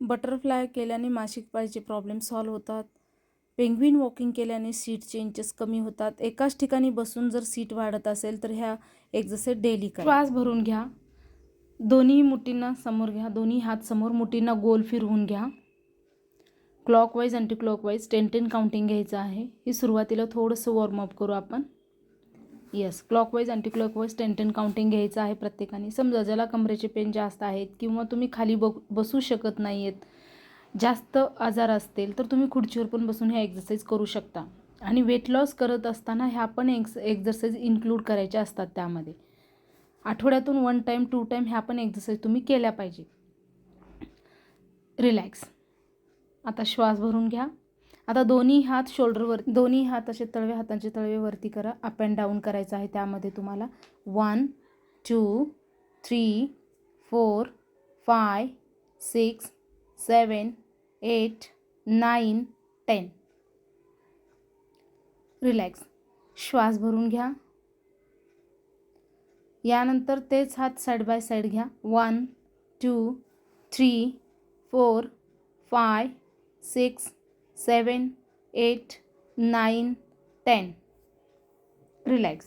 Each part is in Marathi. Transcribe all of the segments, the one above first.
बटरफ्लाय केल्याने मासिक पाळीचे प्रॉब्लेम सॉल्व्ह होतात. पेंग्विन वॉकिंग केल्याने सीटचे इंचेस कमी होतात. एकाच ठिकाणी बसून जर सीट वाढत असेल तर ह्या एक्झरसाईज डेली करा श्वास भरून घ्या. दोन्ही मुठींना समोर घ्या. दोन्ही हात समोर मुठींना गोल फिरवून घ्या. Clockwise anti clockwise ten ten counting घ्यायचं आहे. ही सुरुवातीला थोडंसं वॉर्मअप करू आपण. Yes clockwise anti clockwise ten ten counting घ्यायचं आहे प्रत्येकाने. समजा ज्याला कमरेचे पेन जास्त आहेत किंवा तुम्ही खाली ब बसू शकत नाही आहेत जास्त आजार असतील तर तुम्ही खुर्चीवर पण बसून ह्या एक्झरसाईज करू शकता. आणि वेट लॉस करत असताना ह्या पण एक्स एक्झरसाईज इन्क्लूड करायच्या असतात त्यामध्ये. आठवड्यातून वन टाईम टू टाईम ह्या पण एक्झरसाईज तुम्ही केल्या पाहिजे. रिलॅक्स आता श्वास भरून घ्या. आता दोन्ही हात शोल्डरवर दोन्ही हात असे तळवे हातांचे तळवे वरती करा. अप अँड डाऊन करायचं आहे त्यामध्ये तुम्हाला. One two three four five six seven eight nine ten relax श्वास भरून घ्या. यानंतर तेच हात साईड बाय साईड घ्या. One two three four five six seven eight nine ten. Relax.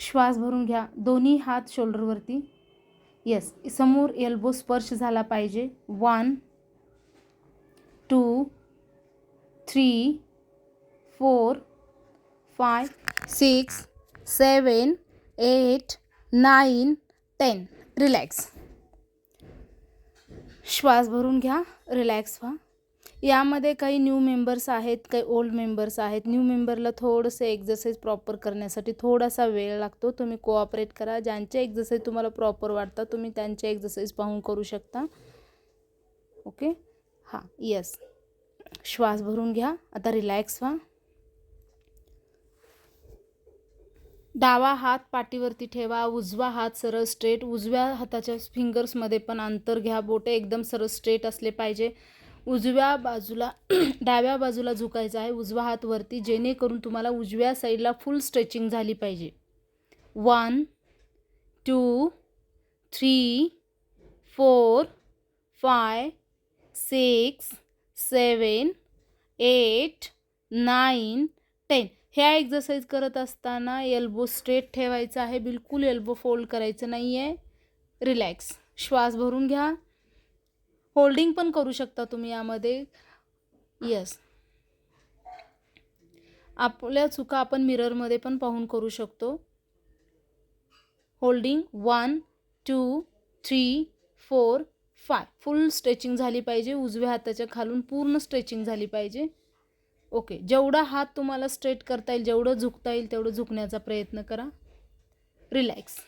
श्वास भरून घ्या. दोन्ही हात शोल्डरवरती येस समोर एल्बो स्पर्श झाला पाहिजे. One two three four five six seven eight nine ten relax श्वास भरून घ्या रिलॅक्स व्हा. यामध्ये काही न्यू मेंबर्स आहेत काही ओल्ड मेंबर्स आहेत. न्यू मेंबरला थोडंसं एक्झरसाईज प्रॉपर करण्यासाठी थोडासा वेळ लागतो. तुम्ही कोऑपरेट करा. ज्यांचे एक्झरसाईज तुम्हाला प्रॉपर वाटतात तुम्ही त्यांचे एक्झरसाईज पाहून करू शकता. ओके हां येस श्वास भरून घ्या. आता रिलॅक्स व्हा. डावा हात पाठीवरती ठेवा उजवा हात सरळ स्ट्रेट उजव्या हाताच्या फिंगर्समध्ये पण अंतर घ्या. बोटे एकदम सरळ स्ट्रेट असले पाहिजे. उजव्या बाजूला डाव्या बाजूला झुकायचं आहे. उजवा हात वरती जेणेकरून तुम्हाला उजव्या साईडला फुल स्ट्रेचिंग झाली पाहिजे. One two three four five six seven eight nine ten ह्या एक्झरसाईज करत असताना एल्बो स्ट्रेट ठेवायचा आहे. बिलकुल एल्बो फोल्ड करायचं नाही आहे रिलॅक्स श्वास भरून घ्या. होल्डिंग पण करू शकता तुम्ही यामध्ये. यस आपल्या चुका आपण मिररमध्ये पण पाहून करू शकतो. Holding one two three four five full stretching झाली पाहिजे. उजव्या हाताच्या खालून पूर्ण स्ट्रेचिंग झाली पाहिजे. ओके जेवढा हात तुम्हाला स्ट्रेट करता येईल जेवढं झुकता येईल तेवढं झुकण्याचा प्रयत्न करा. रिलॅक्स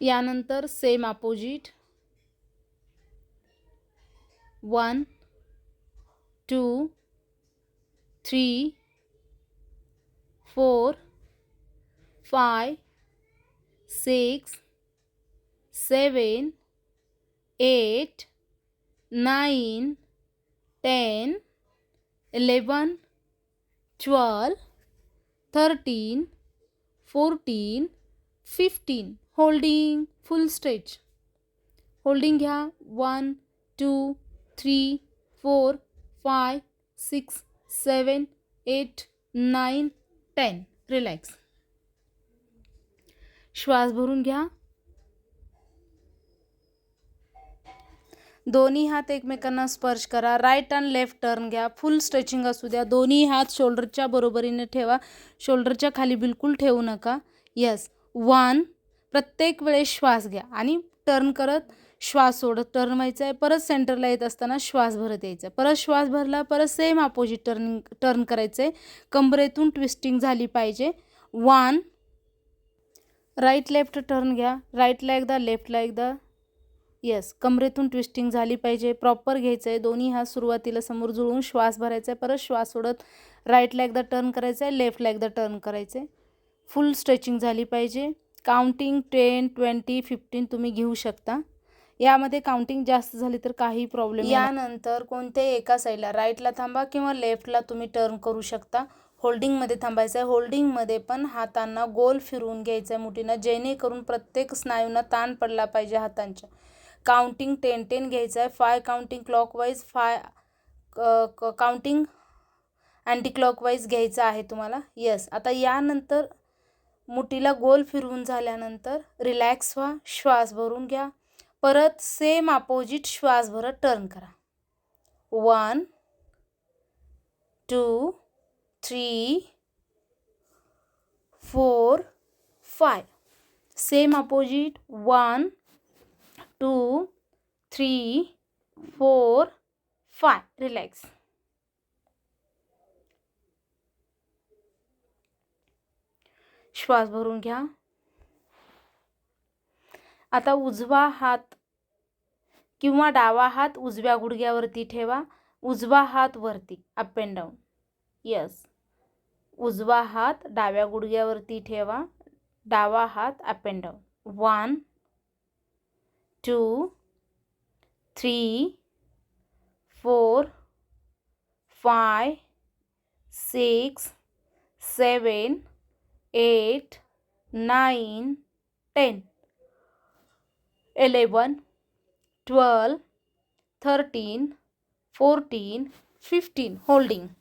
यानंतर same opposite one two three four five six seven eight nine ten eleven twelve thirteen fourteen fifteen holding full stretch holding घ्या one two three four five six seven eight nine ten relax श्वास भरून घ्या दोन्ही हात एकमेकांना स्पर्श करा. राईट अँड लेफ्ट टर्न घ्या. फुल स्ट्रेचिंग असू द्या. दोन्ही हात शोल्डरच्या बरोबरीने ठेवा. शोल्डरच्या खाली बिलकुल ठेवू नका. यस वन प्रत्येक वेळेस श्वास घ्या. आणि टर्न करत श्वास सोडत टर्न व्हायचं आहे. परत सेंटरला येत असताना श्वास भरत यायचा परत श्वास भरला परत सेम अपोजिट टर्निंग टर्न करायचं आहे कंबरेतून ट्विस्टिंग झाली पाहिजे. वन राईट लेफ्ट टर्न घ्या. राईटला एकदा लेफ्टला एकदा. येस कमरेतून ट्विस्टिंग झाली पाहिजे. प्रॉपर घ्यायचं आहे दोन्ही हात सुरुवातीला समोर जुळवून श्वास भरायचा आहे परत श्वास सोडत राईटला एकदा टर्न करायचं आहे लेफ्टला एकदा टर्न करायचं आहे फुल स्ट्रेचिंग झाली पाहिजे. काउंटिंग टेन ट्वेंटी फिफ्टीन तुम्ही घेऊ शकता. यामध्ये काउंटिंग जास्त झाली तर काही प्रॉब्लेम यानंतर कोणत्याही एका साईडला राईटला थांबा किंवा लेफ्टला तुम्ही टर्न करू शकता. होल्डिंगमध्ये थांबायचं आहे होल्डिंगमध्ये पण हातांना गोल फिरवून घ्यायचं आहे मुठीनं जेणेकरून प्रत्येक स्नायूंना ताण पडला पाहिजे हातांच्या. काउंटिंग टेन टेन घ्यायचं आहे five counting clockwise five counting anti clockwise घ्यायचं आहे तुम्हाला. यस आता यानंतर मुठीला गोल फिरवून झाल्यानंतर रिलॅक्स व्हा श्वास भरून घ्या. परत सेम अपोजिट श्वास भरत टर्न करा. One two three four five same opposite one two three four five. Relax श्वास भरून घ्या. आता उजवा हात किंवा डावा हात उजव्या गुडघ्यावरती ठेवा. उजवा हात वरती. अप अँड डाऊन यस उजवा हात डाव्या गुडघ्यावरती ठेवा. डावा हात up and down one two, three, four, five, six, seven, eight, nine, ten, eleven, twelve, thirteen, fourteen, fifteen. Holding.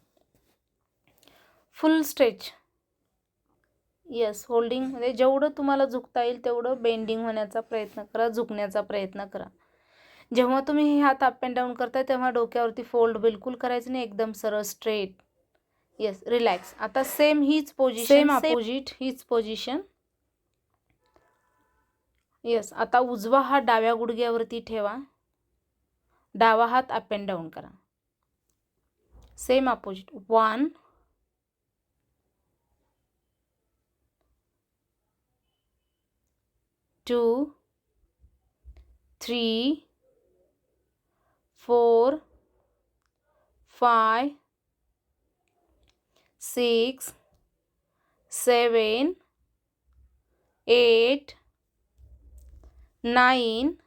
Full stretch. Yes होल्डिंगमध्ये जेवढं तुम्हाला झुकता येईल तेवढं बेंडिंग होण्याचा प्रयत्न करा झुकण्याचा प्रयत्न करा. जेव्हा तुम्ही हे हात अप अँड डाऊन करताय तेव्हा डोक्यावरती फोल्ड बिलकुल करायचं नाही एकदम सरळ स्ट्रेट येस रिलॅक्स आता सेम हीच पोझिशन सेम अपोजिट हीच पोझिशन येस आता उजवा हात डाव्या गुडघ्यावरती ठेवा. डावा हात अप अँड डाऊन करा. Same opposite one two, three, four, five, six, seven, eight, nine,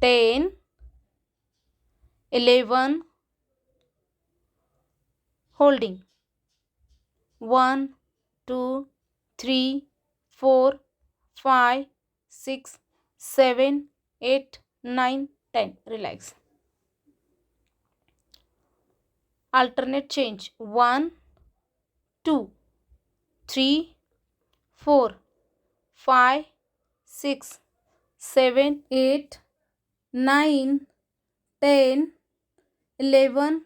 ten, eleven. Holding one, two, three, four, five, six, seven, eight, nine, ten. Relax. Alternate change one, two, three, four, five, six, seven, eight, nine, ten, eleven,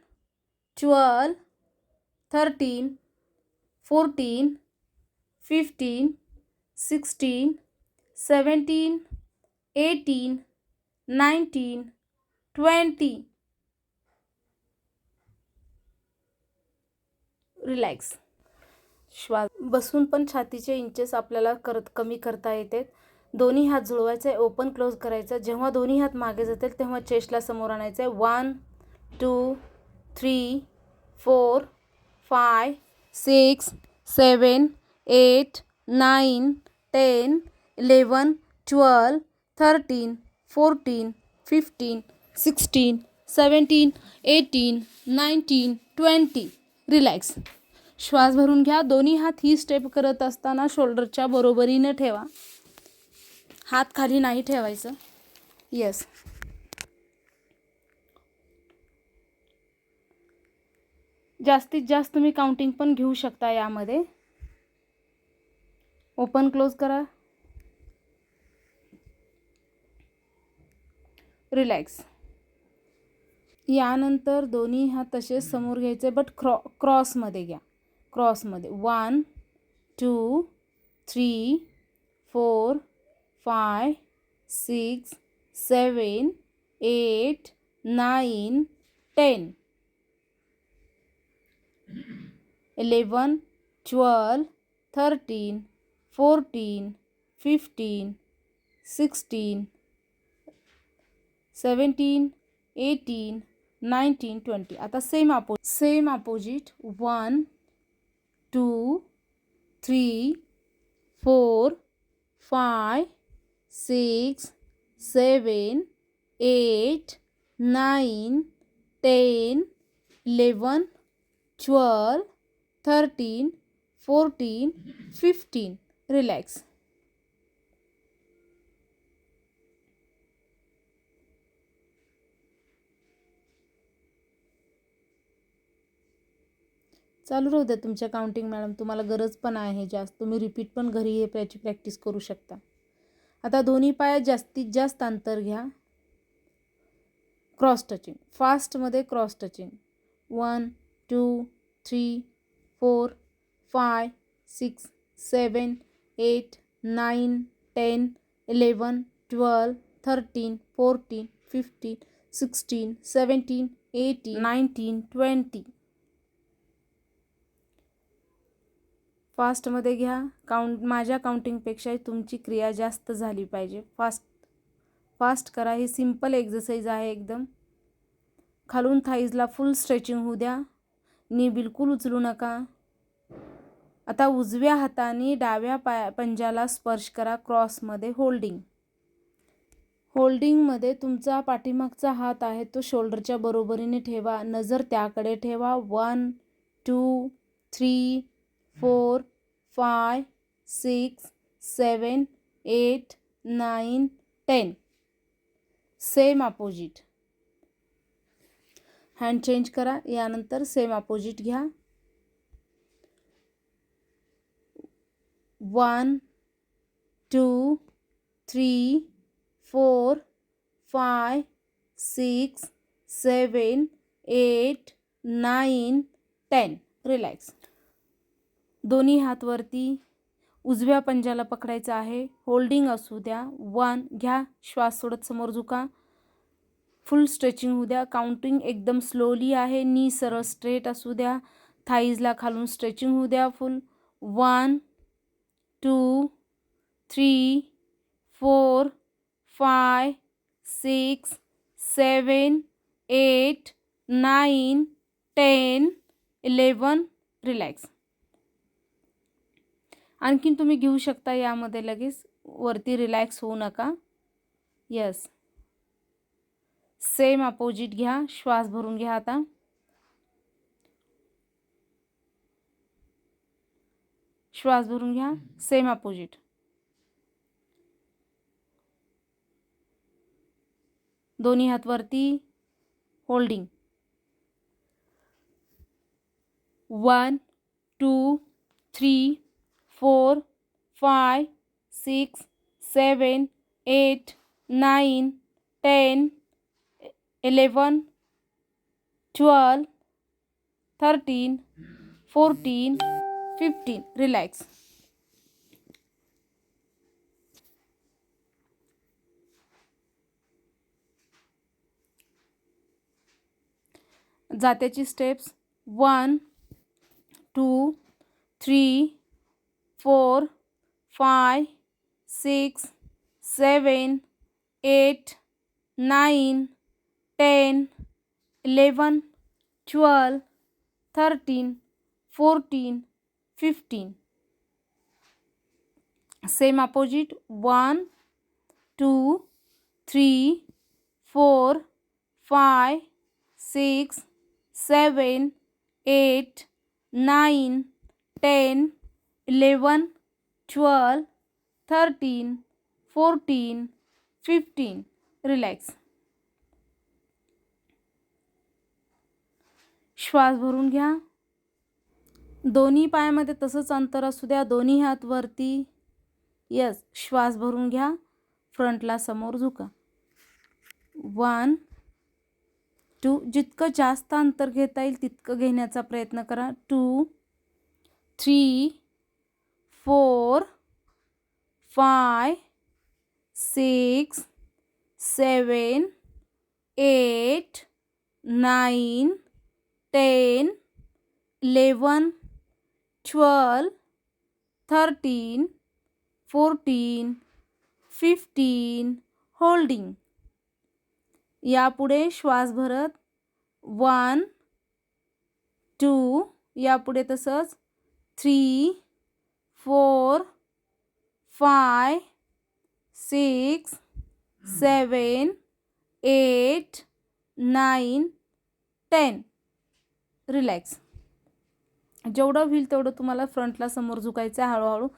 twelve, thirteen, fourteen, fifteen. 16 17 18 19 20 relax श्वास. बसून पण छातीचे इंचेस आपल्याला करत कमी करता येते दोन्ही हात जुळवायचे ओपन क्लोज करायचं. जेव्हा दोन्ही हात मागे जातील तेव्हा चेस्टला समोर आणायचं. आहे one two three four five six seven eight nine ten eleven twelve thirteen fourteen fifteen sixteen seventeen eighteen nineteen twenty. Relax. श्वास भरून घ्या. दोन्ही हात ही स्टेप करत असताना शोल्डरच्या बरोबरीनं ठेवा. हात खाली नाही ठेवायचं. येस जास्तीत जास्त तुम्ही काउंटिंग पण घेऊ शकता यामध्ये. ओपन क्लोज करा. रिलॅक्स. यानंतर दोन्ही हात तसेच समोर घ्यायचे बट क्रॉ क्रॉसमध्ये घ्या. क्रॉसमध्ये one two three four five six seven eight nine ten. Eleven twelve thirteen fourteen fifteen sixteen seventeen eighteen nineteen twenty आता same अपो same opposite one two three four five six seven eight nine ten eleven twelve thirteen fourteen fifteen relax. चालू राहू द्या तुमच्या काउंटिंग मॅडम तुम्हाला गरज पण आहे जास्त. तुम्ही रिपीट पण घरी हे याची प्रॅक्टिस करू शकता. आता दोन्ही पायात जास्तीत जास्त अंतर घ्या. क्रॉस टचिंग फास्टमध्ये cross touching one two three four five six seven eight nine ten eleven twelve thirteen fourteen fifteen sixteen seventeen eighteen nineteen twenty. फास्टमध्ये घ्या. काउंट माझ्या काउंटिंगपेक्षा तुमची क्रिया जास्त झाली पाहिजे. फास्ट फास्ट करा. ही सिंपल एक्झरसाईज आहे एकदम. खालून थाईजला फुल स्ट्रेचिंग होऊ द्या. नी बिलकुल उचलू नका. आता उजव्या हाताने डाव्या पाया पंजाला स्पर्श करा क्रॉसमध्ये होल्डिंग. होल्डिंगमध्ये तुमचा पाठीमागचा हात आहे तो शोल्डरच्या बरोबरीने ठेवा. नजर त्याकडे ठेवा. One two three four five six seven eight nine ten. Same opposite. Hand change करा. यानंतर सेम अपोजिट घ्या. One two three four five six seven eight nine ten. Relax. दोन्ही हातवरती उजव्या पंजाला पकडायचं आहे. होल्डिंग असू द्या. वन घ्या. श्वास सोडत समोर झुका. फुल स्ट्रेचिंग होऊ द्या. काउंटिंग एकदम स्लोली आहे. नी सरळ स्ट्रेट असू द्या. थाईजला खालून स्ट्रेचिंग होऊ द्या full. One two, three, four five six, seven, eight nine ten, eleven, relax. आणखीन तुम्ही घेऊ शकता यामध्ये लगेच. वरती रिलॅक्स होऊ नका. यस सेम अपोजिट घ्या. भरून घ्या आता. श्वास भरून घ्या सेम अपोजिट दोन्ही हात वरती holding one two three four five six seven eight nine ten eleven twelve thirteen fourteen fifteen relax जात्याची steps one two three four five six seven eight nine ten eleven twelve thirteen fourteen fifteen same opposite one two three four five six seven eight nine ten eleven twelve thirteen fourteen fifteen relax श्वास भरून घ्या. दोन्ही पायामध्ये तसंच अंतर असू द्या. दोन्ही हात वरती यस श्वास भरून घ्या. फ्रंटला समोर झुका. वन टू जितकं जास्त अंतर घेता येईल तितकं घेण्याचा प्रयत्न करा. Two three four five six seven eight nine ten eleven twelve thirteen fourteen fifteen holding यापुढे श्वास भरत वन टू यापुढे तसंच three four five six seven eight nine ten relax जेवढं होईल तेवढं तुम्हाला फ्रंटला समोर झुकायचं आहे हळूहळू.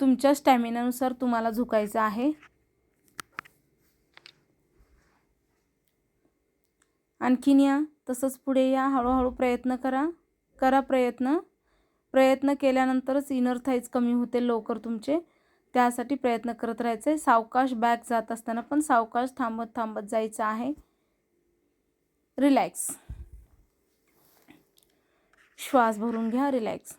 तुमच्या स्टॅमिनानुसार तुम्हाला झुकायचं आहे. आणखीन या तसंच पुढे या हळूहळू प्रयत्न करा. करा प्रयत्न. प्रयत्न केल्यानंतरच इनर थाईज कमी होते लवकर तुमचे. त्यासाठी प्रयत्न करत राहायचे आहे सावकाश बॅक जात असताना पण सावकाश थांबत थांबत जायचं आहे. रिलॅक्स श्वास भरून घ्या रिलॅक्स.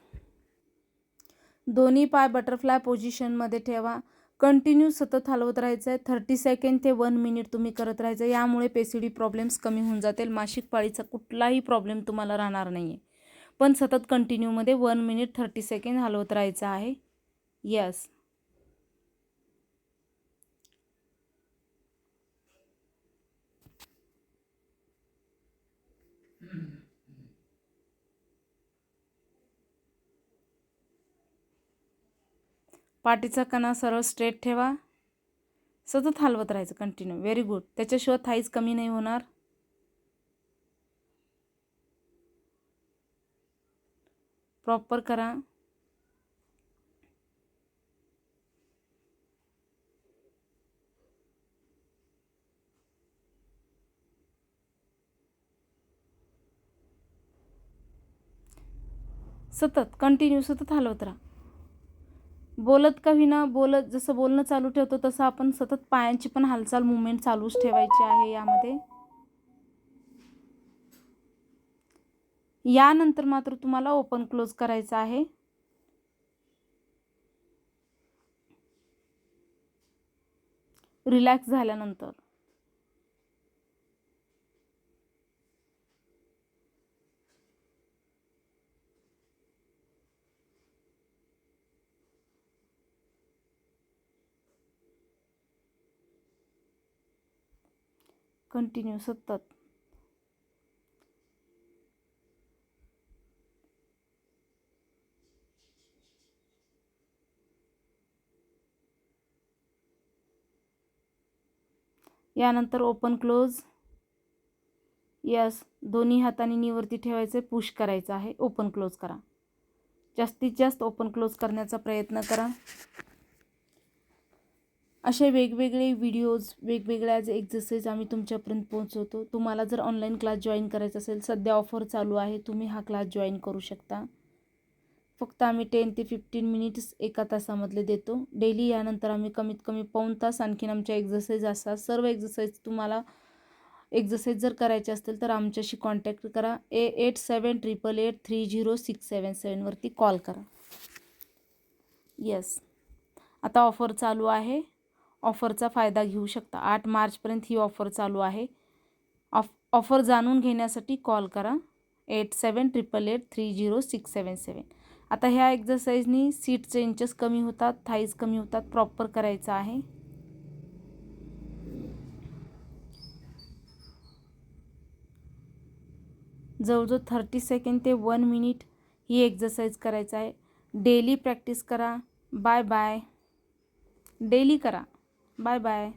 दोन्ही पाय बटरफ्लाय पोझिशनमध्ये ठेवा. कंटिन्यू सतत हलवत राहायचं आहे थर्टी सेकंड ते वन मिनिट तुम्ही करत राहायचं यामुळे पेसिडी प्रॉब्लेम्स कमी होऊन जातील. मासिक पाळीचा कुठलाही प्रॉब्लेम तुम्हाला राहणार नाही आहे पण सतत कंटिन्यूमध्ये वन मिनिट थर्टी सेकंड हलवत राहायचं आहे. यस. पाठीचा कणा सरळ स्ट्रेट ठेवा. सतत हलवत राहायचं कंटिन्यू व्हेरी गुड त्याच्याशिवाय थाईज कमी नाही होणार. प्रॉपर करा. सतत कंटिन्यू सतत हलवत राहा. बोलत का होईना बोलत जसं बोलणं चालू ठेवतो तसं आपण सतत पायांची पण हालचाल मुवमेंट चालूच ठेवायची आहे यामध्ये. यानंतर मात्र तुम्हाला ओपन क्लोज करायचं आहे. रिलॅक्स झाल्यानंतर. कंटिन्यू सतत. यानंतर ओपन क्लोज यस दोन्ही हाताने निवरती ठेवायचे पुश करायचं आहे. ओपन क्लोज करा. जास्तीत जास्त ओपन क्लोज करण्याचा प्रयत्न करा. असे वेगवेगळे व्हिडिओज वेगवेगळ्या जे एक्झरसाईज आम्ही तुमच्यापर्यंत पोहोचवतो. तुम्हाला जर ऑनलाईन क्लास जॉईन करायचा असेल सध्या ऑफर चालू आहे. तुम्ही हा क्लास जॉईन करू शकता. फक्त आम्ही टेन ते फिफ्टीन मिनिट्स एका तासामधले देतो. डेली यानंतर आम्ही कमीत कमी पाऊण तास आणखीन आमच्या एक्झरसाईज असतात. सर्व एक्झरसाईज तुम्हाला एक्झरसाईज जर करायचे असतील तर आमच्याशी कॉन्टॅक्ट करा. ए eight seven triple eight three zero six seven सेवनवरती call करा. येस आता ऑफर चालू आहे. ऑफरचा फायदा घेऊ शकता. आठ मार्चपर्यंत ही ऑफर चालू आहे. ऑफ ऑफर जाणून घेण्यासाठी कॉल करा. Eight seven triple eight three zero six seven seven आता ह्या एक्झरसाईजनी सीटचे इंचेस कमी होतात थाईज कमी होतात प्रॉपर करायचं आहे. जवळजवळ थर्टी सेकंड ते वन मिनिट ही एक्झरसाईज करायचं आहे. डेली प्रॅक्टिस करा. Bye bye. डेली करा. Bye bye.